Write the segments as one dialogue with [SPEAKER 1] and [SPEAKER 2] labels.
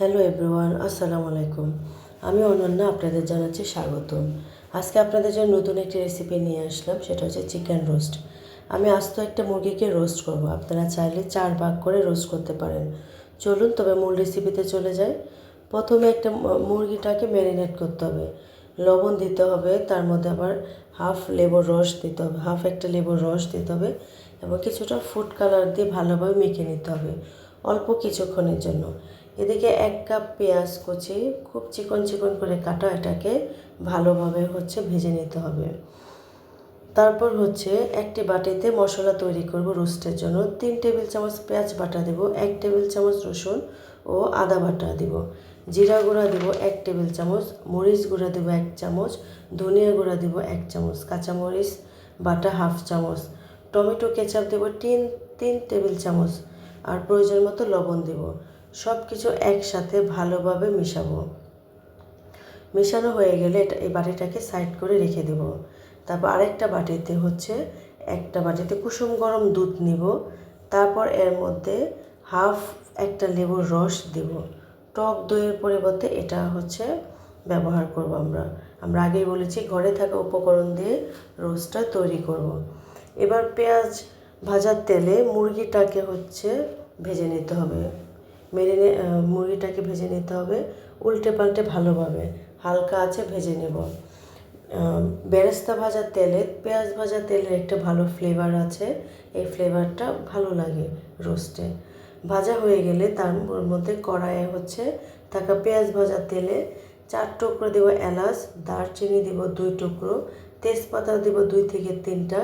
[SPEAKER 1] Hello everyone আসসালামু আলাইকুম। আমি অনন্যা, আপনাদের জানাচ্ছি স্বাগতম। আজকে আপনাদের জন্য নতুন একটি রেসিপি নিয়ে আসলাম, সেটা হচ্ছে চিকেন রোস্ট আমি আস্ত একটা মুরগিকে রোস্ট করব, আপনারা চাইলে চার ভাগ করে রোস্ট করতে পারেন। চলুন, তবে মূল রেসিপিতে চলে যাই। প্রথমে একটা মুরগিটাকে ম্যারিনেট করতে হবে। লবণ দিতে হবে, তার মধ্যে আবার হাফ লেবুর রস দিতে হবে হাফ একটা লেবুর রস দিতে হবে এবং কিছুটা ফুড কালার দিয়ে ভালোভাবে মেখে নিতে হবে, অল্প কিছুক্ষণের জন্য। এদিকে এক কাপ পেঁয়াজ কুচি, খুব চিকন চিকন করে কাটা এটাকে ভালোভাবে হচ্ছে ভেজে নিতে হবে। তারপর হচ্ছে একটি বাটিতে মশলা তৈরি করব রোস্টের জন্য। তিন টেবিল চামচ পেঁয়াজ বাটা দেব, এক টেবিল চামচ রসুন ও আদা বাটা দিব। জিরা গুঁড়া দিব, এক টেবিল চামচ। মরিচ গুঁড়া দেব, এক চামচ। ধনিয়া গুঁড়া দিব, এক চামচ। কাঁচামরিচ বাটা, হাফ চামচ। টমেটো কেচাপ দেব, তিন তিন টেবিল চামচ। আর প্রয়োজন মতো লবণ দেব। সব কিছু একসাথে ভালোভাবে মেশাবো। মেশানো হয়ে গেলে এটা, এই বাটিটাকে সাইড করে রেখে দেব। তারপর আরেকটা বাটিতে হচ্ছে, একটা বাটিতে কুসুম গরম দুধ নিব। তারপর এর মধ্যে হাফ একটা লেবুর রস দেব। টক দইয়ের পরিবর্তে এটা হচ্ছে ব্যবহার করব আমরা। আমরা আগেই বলেছি, ঘরে থাকা উপকরণ দিয়ে রোস্টটা তৈরি করব। এবার পেঁয়াজ ভাজার তেলে মুরগিটাকে হচ্ছে ভেজে নিতে হবে। মেরিনে মুরগিটাকে ভেজে নিতে হবে। উল্টে পাল্টে ভালোভাবে হালকা আছে ভেজে নেব। বেরেস্তা ভাজার তেলে, পেঁয়াজ ভাজা তেলের একটা ভালো ফ্লেভার আছে। এই ফ্লেভারটা ভালো লাগে রোস্টে ভাজা হয়ে গেলে তার মধ্যে কড়াইয়ে হচ্ছে থাকা পেঁয়াজ ভাজা তেলে চার টুকরো দেব এলাচ, দারচিনি দিব দুই টুকরো, তেজপাতা দিব দুই থেকে তিনটা,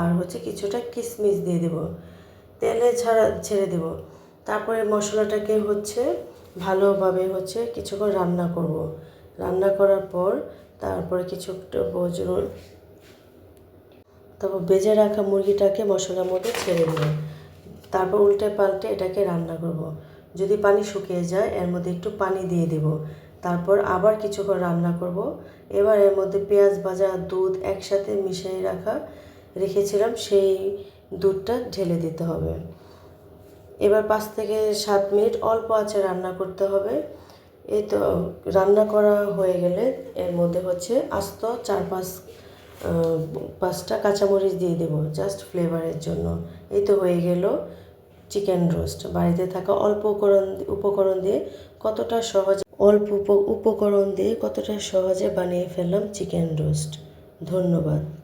[SPEAKER 1] আর হচ্ছে কিছুটা কিশমিশ দিয়ে দেব। তেলে ছাড়া, ছেড়ে দেব। তারপরে মশলাটাকে হচ্ছে ভালোভাবে হচ্ছে কিছুক্ষণ রান্না করব। রান্না করার পর তারপরে কিছুটা বজরুল তারপর বেজে রাখা মুরগিটাকে মশলার মধ্যে ছেড়ে দেব। তারপর উল্টে পাল্টে এটাকে রান্না করব। যদি পানি শুকিয়ে যায়, এর মধ্যে একটু পানি দিয়ে দেব। তারপর আবার কিছুক্ষণ রান্না করব। এবার এর মধ্যে পেঁয়াজ ভাজা, দুধ একসাথে মিশিয়ে রাখা রেখেছিলাম, সেই দুধটা ঢেলে দিতে হবে। এবার পাঁচ থেকে সাত মিনিট অল্প আছে রান্না করতে হবে। এই তো রান্না করা হয়ে গেলে এর মধ্যে হচ্ছে আস্ত চার পাঁচ পাঁচটা কাঁচামরিচ দিয়ে দেবো জাস্ট ফ্লেভারের জন্য। এই তো হয়ে গেল চিকেন রোস্ট বাড়িতে থাকা অল্প উপকরণ উপকরণ দিয়ে কতটা সহজ, অল্প উপ- উপকরণ দিয়ে কতটা সহজে বানিয়ে ফেললাম চিকেন রোস্ট ধন্যবাদ।